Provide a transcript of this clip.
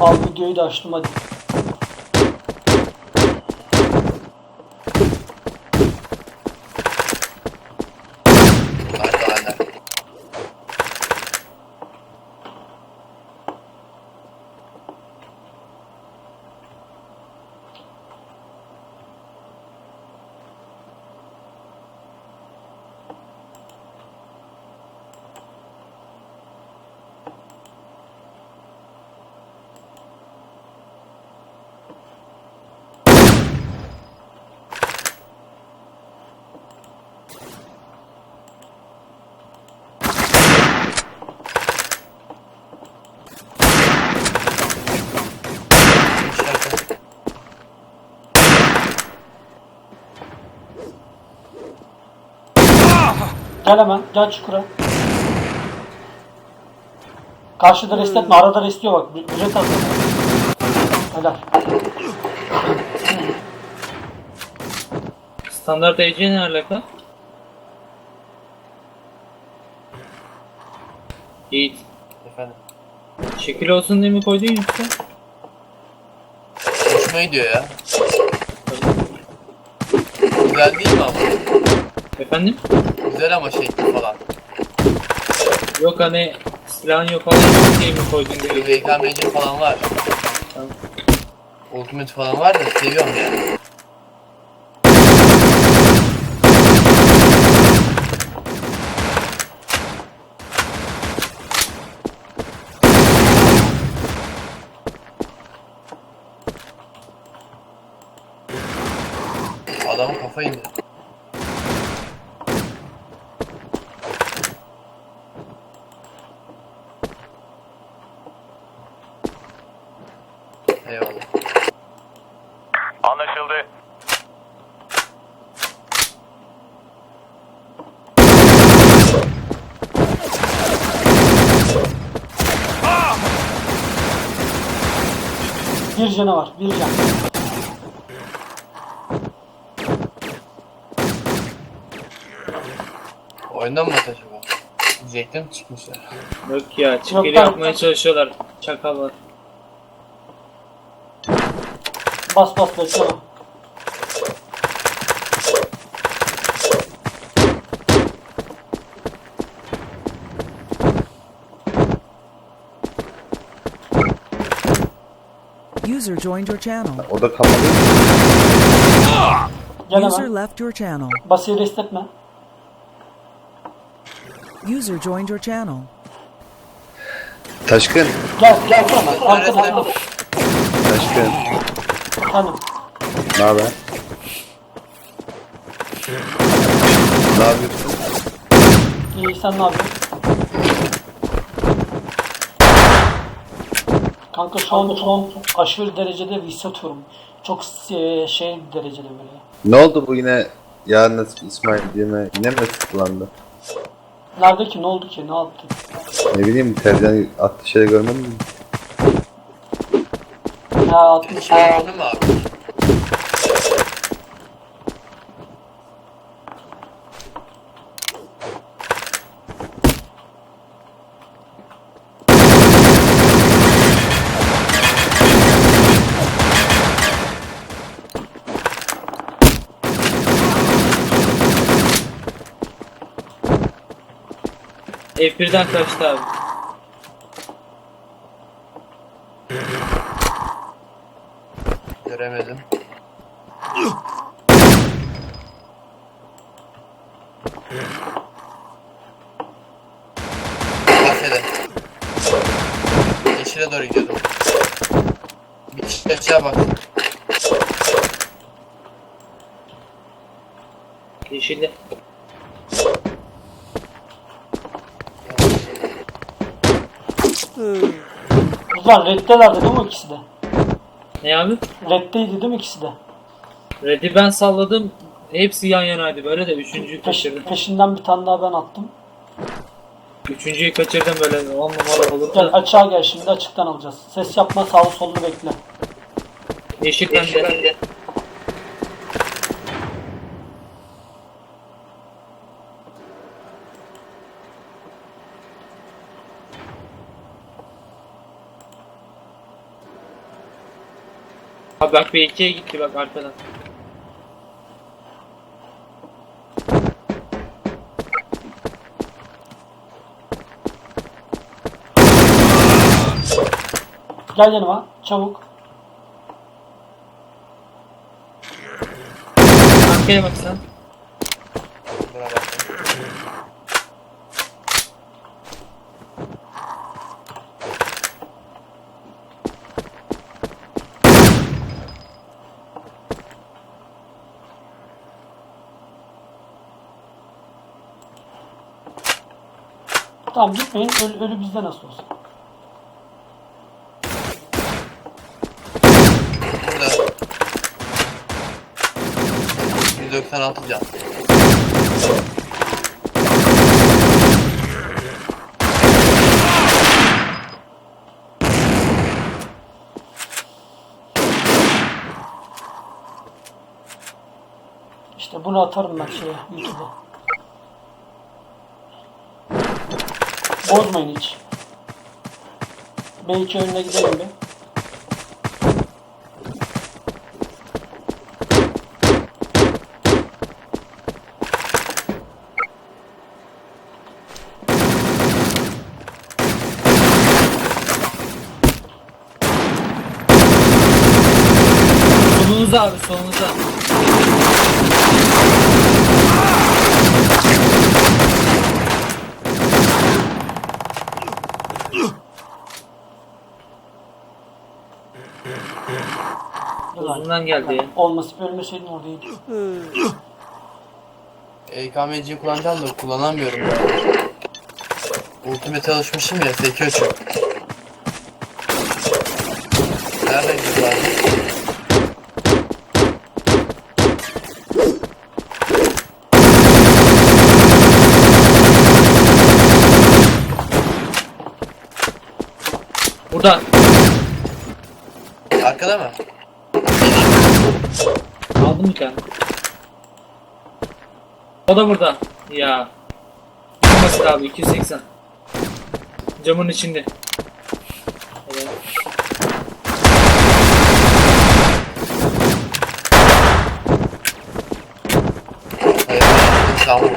Al videoyu da açtım hadi. Hadi hadi. İçeride. Gel hemen gel çukura. Karşıda rest etme arada restliyor bak. Bir- Ücret atıyor. Helal. Standart EC ne alaka? Yiğit. Efendim. Şekil olsun diye mi koydun yoksa? Hoşuma gidiyor ya. Güzel değil mi ama? Efendim? Güzel ama şekli falan. Yok hani silahın yok yok diye mi koydun diye. VKMC falan var. Tamam. Ultimate falan var da seviyorum yani. Bir canı var. Bir can. Oyundan mı acaba? Diyecektim çıkmışlar. Yok ya Yok, çekili ben- yapmaya çalışıyorlar. Çakallar. Bas bas bekleme. User joined your channel. O da kapalı. Gel User hemen. left your channel. Basıyı rest etme. User joined your channel. Taşkın. Gel gel gel. Arkada. Taşkın. Hanım. Ne haber? Ne yapıyorsun? İyi sen ne yapıyorsun? Kanka şu an aşırı derecede hissatıyorum. Çok e, şey derecede böyle. Ne oldu bu yine? Yarın İsmail yine, yine mi tıklandı? Nerede ki ne oldu ki ne yaptı? Ne bileyim Tercan attığı şeyi görmedin mi? Ha 60 Şey oldu mu abi? F1'den kaçtı abi. Göremedim. Bahsede. Yeşile doğru gidiyordum. Bir kişi aşağı bak. Yeşilli. Ulan reddelerdi değil mi ikisi de? Ne abi? Reddeydi değil mi ikisi de? Red'i ben salladım. Hepsi yan yanaydı böyle de üçüncüyü Peş, kaçırdım. peşinden bir tane daha ben attım. Üçüncüyü kaçırdım böyle on numara olur Gel da. açığa gel şimdi açıktan alacağız. Ses yapma sağlı sollu bekle. Yeşil bende. Abi bak B2'ye gitti bak arkadan. Gel yanıma. Çabuk. Arkaya bak sen. Buna bak. Tamam gitmeyin. Ölü, ölü bizde nasıl olsa. Burada. 196 can. İşte bunu atarım ben şeye YouTube'a. Bozmayın hiç. B2 önüne gidelim bir. Solunuza abi solunuza. Uzundan geldi ya. Olması ölmeseydin oradaydı. EKMC'yi kullanacağım da kullanamıyorum ya. Ultimate alışmışım ya sekiyor çok. Nereden gidiyor abi? Burada. Arkada mı? Aldım bir tane. O da burada. Ya. Olmasın abi 280. Camın içinde. Evet. Hayır. Tamam.